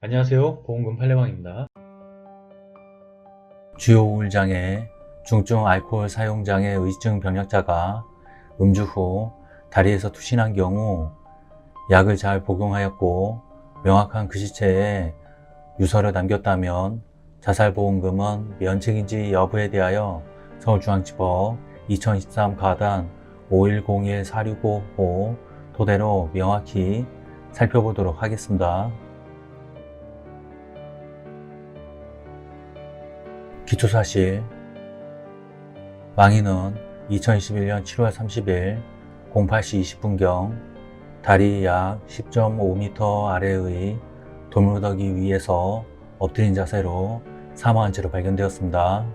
안녕하세요. 보험금 팔례방입니다. 주요 우울장애, 중증 알코올 사용장애 의증 병력자가 음주 후 다리에서 투신한 경우 약을 잘 복용하였고 명확한 그 시체에 유서를 남겼다면 자살보험금은 면책인지 여부에 대하여 서울중앙지법 2023 가단 5101-465호 토대로 명확히 살펴보도록 하겠습니다. 기초사실 망인은 2021년 7월 30일 08시 20분경 다리 약 10.5m 아래의 돌무더기 위에서 엎드린 자세로 사망한 채로 발견되었습니다.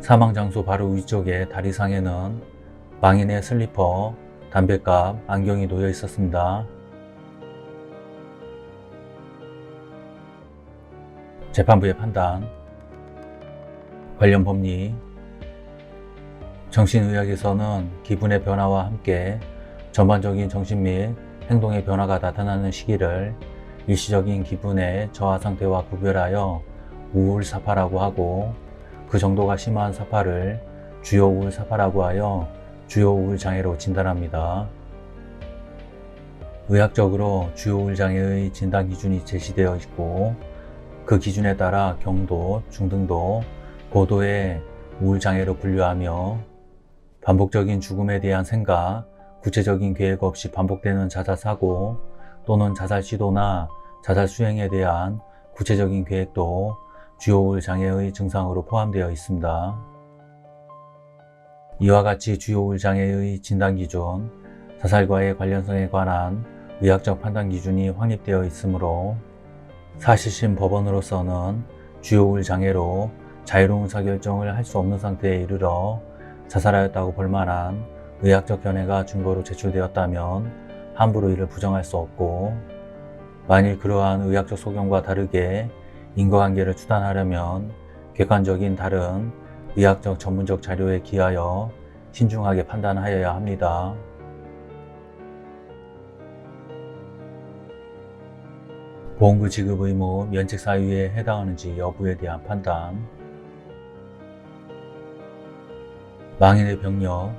사망 장소 바로 위쪽에 다리상에는 망인의 슬리퍼, 담뱃갑, 안경이 놓여 있었습니다. 재판부의 판단 관련 법리 정신의학에서는 기분의 변화와 함께 전반적인 정신 및 행동의 변화가 나타나는 시기를 일시적인 기분의 저하 상태와 구별하여 우울 사파라고 하고 그 정도가 심한 사파를 주요 우울 사파라고 하여 주요 우울 장애로 진단합니다. 의학적으로 주요 우울 장애의 진단 기준이 제시되어 있고 그 기준에 따라 경도, 중등도, 고도의 우울장애로 분류하며 반복적인 죽음에 대한 생각, 구체적인 계획 없이 반복되는 자살사고 또는 자살 시도나 자살 수행에 대한 구체적인 계획도 주요 우울장애의 증상으로 포함되어 있습니다. 이와 같이 주요 우울장애의 진단 기준, 자살과의 관련성에 관한 의학적 판단 기준이 확립되어 있으므로 사실심 법원으로서는 주요 우울 장애로 자유로운 의사결정을 할 수 없는 상태에 이르러 자살하였다고 볼 만한 의학적 견해가 증거로 제출되었다면 함부로 이를 부정할 수 없고 만일 그러한 의학적 소견과 다르게 인과관계를 추단하려면 객관적인 다른 의학적 전문적 자료에 기하여 신중하게 판단하여야 합니다. 보험금 지급 의무 면책 사유에 해당하는지 여부에 대한 판단. 망인의 병력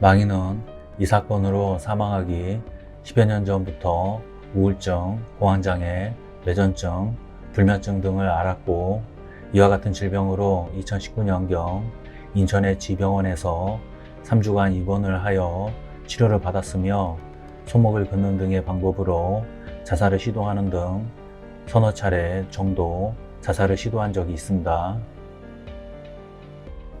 망인은 이 사건으로 사망하기 10여 년 전부터 우울증, 공황장애, 뇌전증, 불면증 등을 앓았고 이와 같은 질병으로 2019년경 인천의 지병원에서 3주간 입원을 하여 치료를 받았으며 손목을 긋는 등의 방법으로 자살을 시도하는 등 서너 차례 정도 자살을 시도한 적이 있습니다.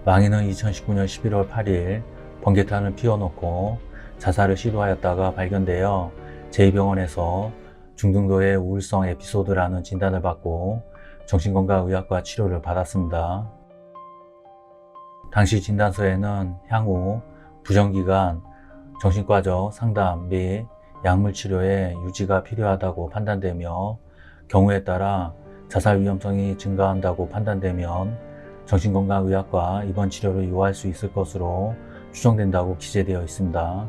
망인은 2019년 11월 8일 번개탄을 피워놓고 자살을 시도하였다가 발견되어 제2병원에서 중등도의 우울성 에피소드라는 진단을 받고 정신건강의학과 치료를 받았습니다. 당시 진단서에는 향후 부정기간 정신과적 상담 및 약물 치료에 유지가 필요하다고 판단되며 경우에 따라 자살 위험성이 증가한다고 판단되면 정신건강의학과 입원 치료를 요할 수 있을 것으로 추정된다고 기재되어 있습니다.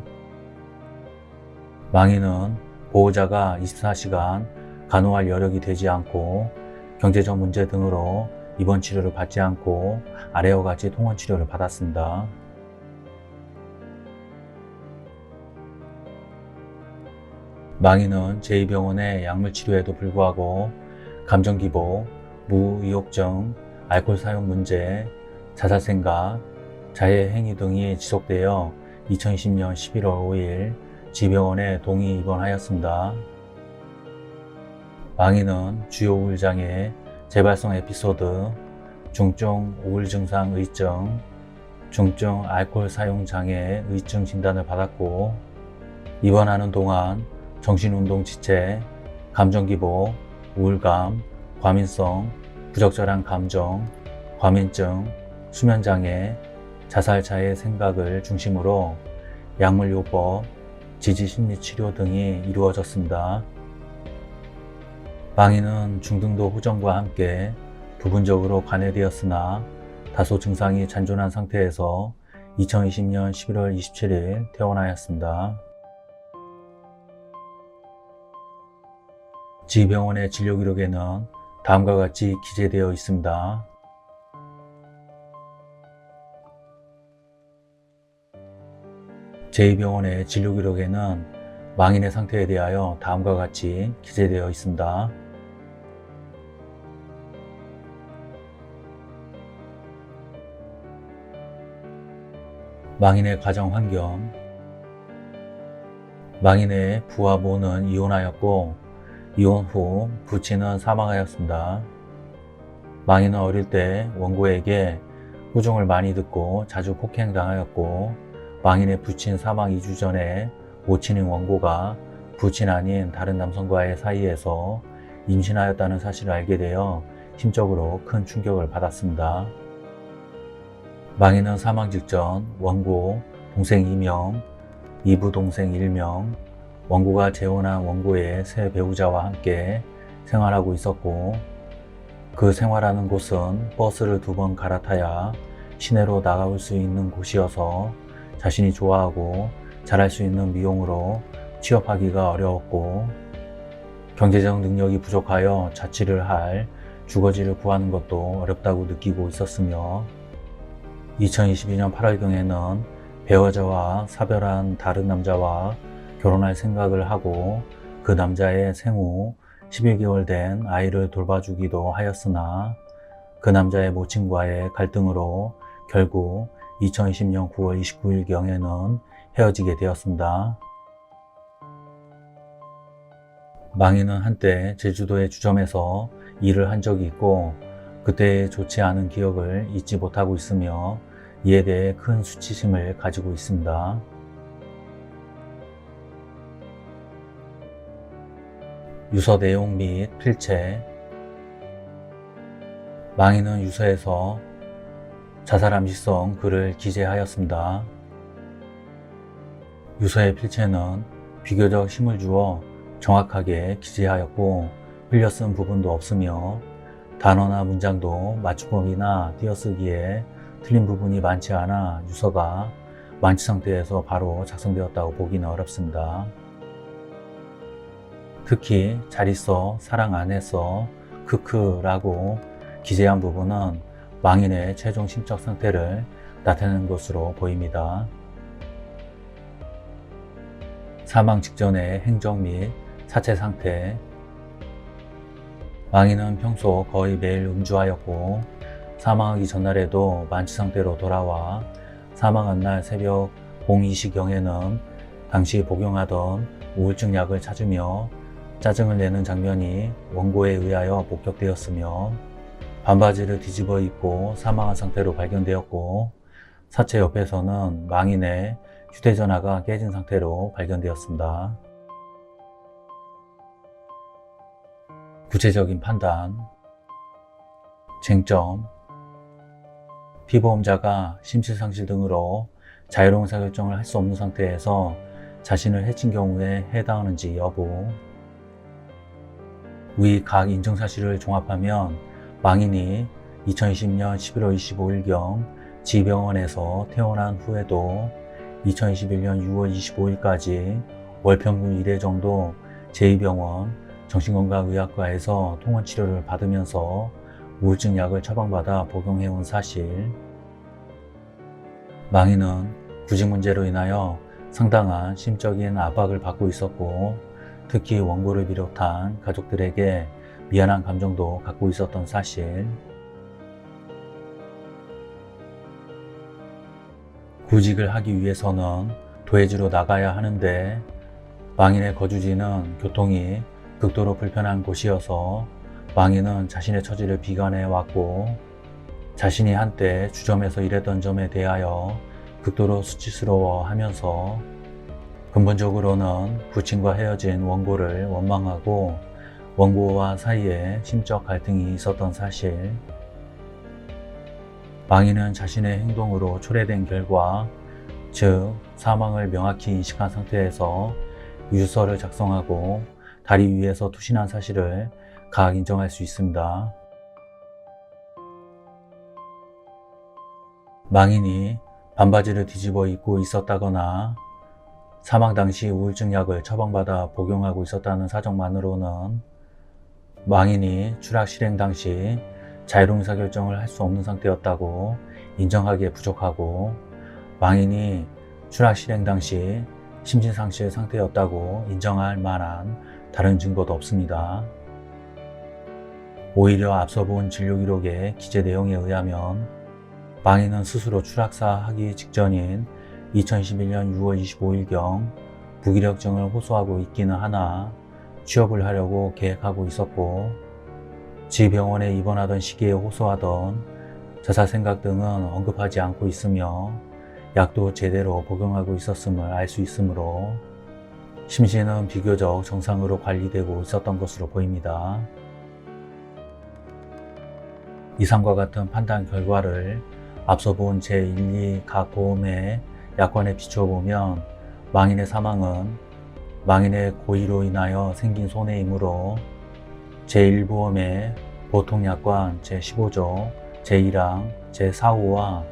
망인은 보호자가 24시간 간호할 여력이 되지 않고 경제적 문제 등으로 입원 치료를 받지 않고 아래와 같이 통원 치료를 받았습니다. 망인은 제2병원의 약물 치료에도 불구하고 감정 기복, 무의욕증, 알코올 사용 문제, 자살 생각, 자해 행위 등이 지속되어 2020년 11월 5일 지병원에 동의 입원하였습니다. 망인은 주요 우울장애, 재발성 에피소드, 중증 우울 증상 의증, 중증 알코올 사용 장애 의증 진단을 받았고 입원하는 동안 정신운동 지체, 감정기복, 우울감, 과민성, 부적절한 감정, 과민증, 수면장애, 자살자의 생각을 중심으로 약물요법, 지지심리치료 등이 이루어졌습니다. 망인은 중등도 후정과 함께 부분적으로 관해되었으나 다소 증상이 잔존한 상태에서 2020년 11월 27일 퇴원하였습니다. 지병원의 진료 기록에는 다음과 같이 기재되어 있습니다. 제2병원의 진료 기록에는 망인의 상태에 대하여 다음과 같이 기재되어 있습니다. 망인의 가정 환경 망인의 부와 모는 이혼하였고 이혼 후 부친은 사망하였습니다. 망인은 어릴 때 원고에게 후중을 많이 듣고 자주 폭행당하였고 망인의 부친 사망 2주 전에 모친인 원고가 부친 아닌 다른 남성과의 사이에서 임신하였다는 사실을 알게 되어 심적으로 큰 충격을 받았습니다. 망인은 사망 직전 원고 동생 2명, 이부 동생 1명, 원고가 재혼한 원고의 새 배우자와 함께 생활하고 있었고 그 생활하는 곳은 버스를 두 번 갈아타야 시내로 나가올 수 있는 곳이어서 자신이 좋아하고 잘할 수 있는 미용으로 취업하기가 어려웠고 경제적 능력이 부족하여 자취를 할 주거지를 구하는 것도 어렵다고 느끼고 있었으며 2022년 8월경에는 배우자와 사별한 다른 남자와 결혼할 생각을 하고 그 남자의 생후 11개월 된 아이를 돌봐주기도 하였으나 그 남자의 모친과의 갈등으로 결국 2020년 9월 29일경에는 헤어지게 되었습니다. 망인은 한때 제주도의 주점에서 일을 한 적이 있고 그때의 좋지 않은 기억을 잊지 못하고 있으며 이에 대해 큰 수치심을 가지고 있습니다. 유서 내용 및 필체 망인은 유서에서 자살함 시성 글을 기재하였습니다. 유서의 필체는 비교적 힘을 주어 정확하게 기재하였고 흘려 쓴 부분도 없으며 단어나 문장도 맞춤법이나 띄어쓰기에 틀린 부분이 많지 않아 유서가 만취 상태에서 바로 작성되었다고 보기는 어렵습니다. 특히 잘 있어, 사랑 안 했어, 크크라고 기재한 부분은 망인의 최종 심적 상태를 나타내는 것으로 보입니다. 사망 직전의 행적 및 사체 상태 망인은 평소 거의 매일 음주하였고 사망하기 전날에도 만취 상태로 돌아와 사망한 날 새벽 02시경에는 당시 복용하던 우울증 약을 찾으며 짜증을 내는 장면이 원고에 의하여 목격되었으며 반바지를 뒤집어 입고 사망한 상태로 발견되었고 사체 옆에서는 망인의 휴대전화가 깨진 상태로 발견되었습니다. 구체적인 판단. 쟁점. 피보험자가 심실상실 등으로 자유로운 사결정을 할 수 없는 상태에서 자신을 해친 경우에 해당하는지 여부 위 각 인정 사실을 종합하면 망인이 2020년 11월 25일경 지병원에서 퇴원한 후에도 2021년 6월 25일까지 월 평균 1회 정도 제2병원 정신건강의학과에서 통원치료를 받으면서 우울증 약을 처방받아 복용해온 사실. 망인은 구직 문제로 인하여 상당한 심적인 압박을 받고 있었고 특히 원고를 비롯한 가족들에게 미안한 감정도 갖고 있었던 사실. 구직을 하기 위해서는 도해지로 나가야 하는데 망인의 거주지는 교통이 극도로 불편한 곳이어서 망인은 자신의 처지를 비관해 왔고 자신이 한때 주점에서 일했던 점에 대하여 극도로 수치스러워 하면서 근본적으로는 부친과 헤어진 원고를 원망하고 원고와 사이에 심적 갈등이 있었던 사실 망인은 자신의 행동으로 초래된 결과 즉 사망을 명확히 인식한 상태에서 유서를 작성하고 다리 위에서 투신한 사실을 각 인정할 수 있습니다. 망인이 반바지를 뒤집어 입고 있었다거나 사망 당시 우울증 약을 처방받아 복용하고 있었다는 사정만으로는 망인이 추락 실행 당시 자유로운 의사 결정을 할 수 없는 상태였다고 인정하기에 부족하고 망인이 추락 실행 당시 심신상실 상태였다고 인정할 만한 다른 증거도 없습니다. 오히려 앞서 본 진료 기록의 기재 내용에 의하면 망인은 스스로 추락사 하기 직전인 2021년 6월 25일경 무기력증을 호소하고 있기는 하나 취업을 하려고 계획하고 있었고 지 병원에 입원하던 시기에 호소하던 자살 생각 등은 언급하지 않고 있으며 약도 제대로 복용하고 있었음을 알 수 있으므로 심신은 비교적 정상으로 관리되고 있었던 것으로 보입니다. 이상과 같은 판단 결과를 앞서 본 제1, 2각 보험의 약관에 비춰보면 망인의 사망은 망인의 고의로 인하여 생긴 손해이므로 제1보험의 보통약관 제15조 제1항 제4호와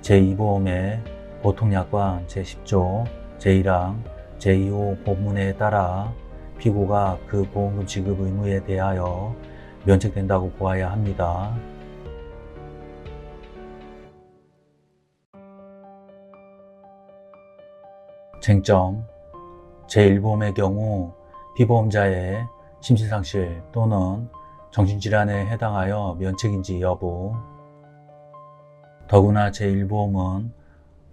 제2보험의 보통약관 제10조 제1항 제2호 본문에 따라 피고가 그 보험금 지급 의무에 대하여 면책된다고 보아야 합니다. 쟁점 제1보험의 경우 피보험자의 심신상실 또는 정신질환에 해당하여 면책인지 여부. 더구나 제1보험은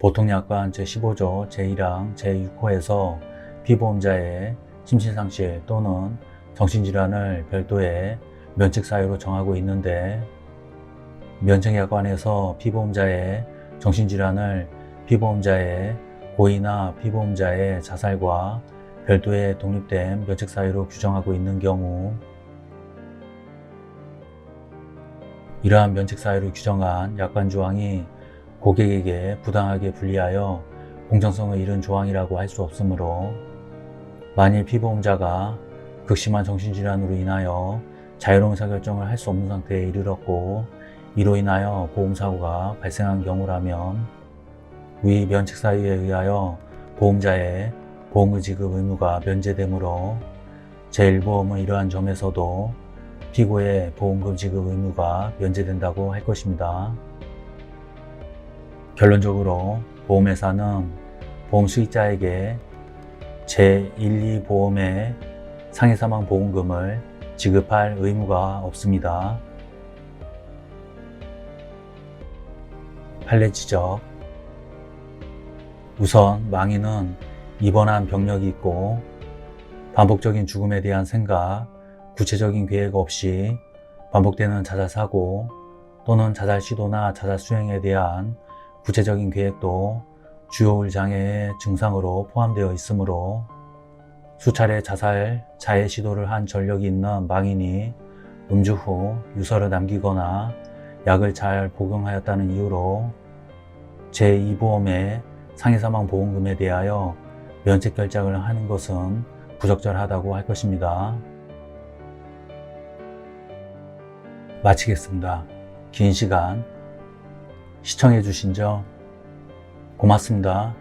보통약관 제15조 제1항 제6호에서 피보험자의 심신상실 또는 정신질환을 별도의 면책사유로 정하고 있는데 면책약관에서 피보험자의 정신질환을 피보험자의 고의나 피보험자의 자살과 별도의 독립된 면책 사유로 규정하고 있는 경우 이러한 면책 사유를 규정한 약관 조항이 고객에게 부당하게 불리하여 공정성을 잃은 조항이라고 할 수 없으므로 만일 피보험자가 극심한 정신질환으로 인하여 자유로운 의사결정을 할 수 없는 상태에 이르렀고 이로 인하여 보험사고가 발생한 경우라면 위 면책사유에 의하여 보험자의 보험금 지급 의무가 면제되므로 제1보험은 이러한 점에서도 피고의 보험금 지급 의무가 면제된다고 할 것입니다. 결론적으로 보험회사는 보험 수익자에게 제1, 2보험의 상해 사망 보험금을 지급할 의무가 없습니다. 판례 지적 우선 망인은 입원한 병력이 있고 반복적인 죽음에 대한 생각, 구체적인 계획 없이 반복되는 자살 사고 또는 자살 시도나 자살 수행에 대한 구체적인 계획도 주요울 장애의 증상으로 포함되어 있으므로 수차례 자살, 자해 시도를 한 전력이 있는 망인이 음주 후 유서를 남기거나 약을 잘 복용하였다는 이유로 제2보험의 상해사망 보험금에 대하여 면책 결정을 하는 것은 부적절하다고 할 것입니다. 마치겠습니다. 긴 시간 시청해 주신 점 고맙습니다.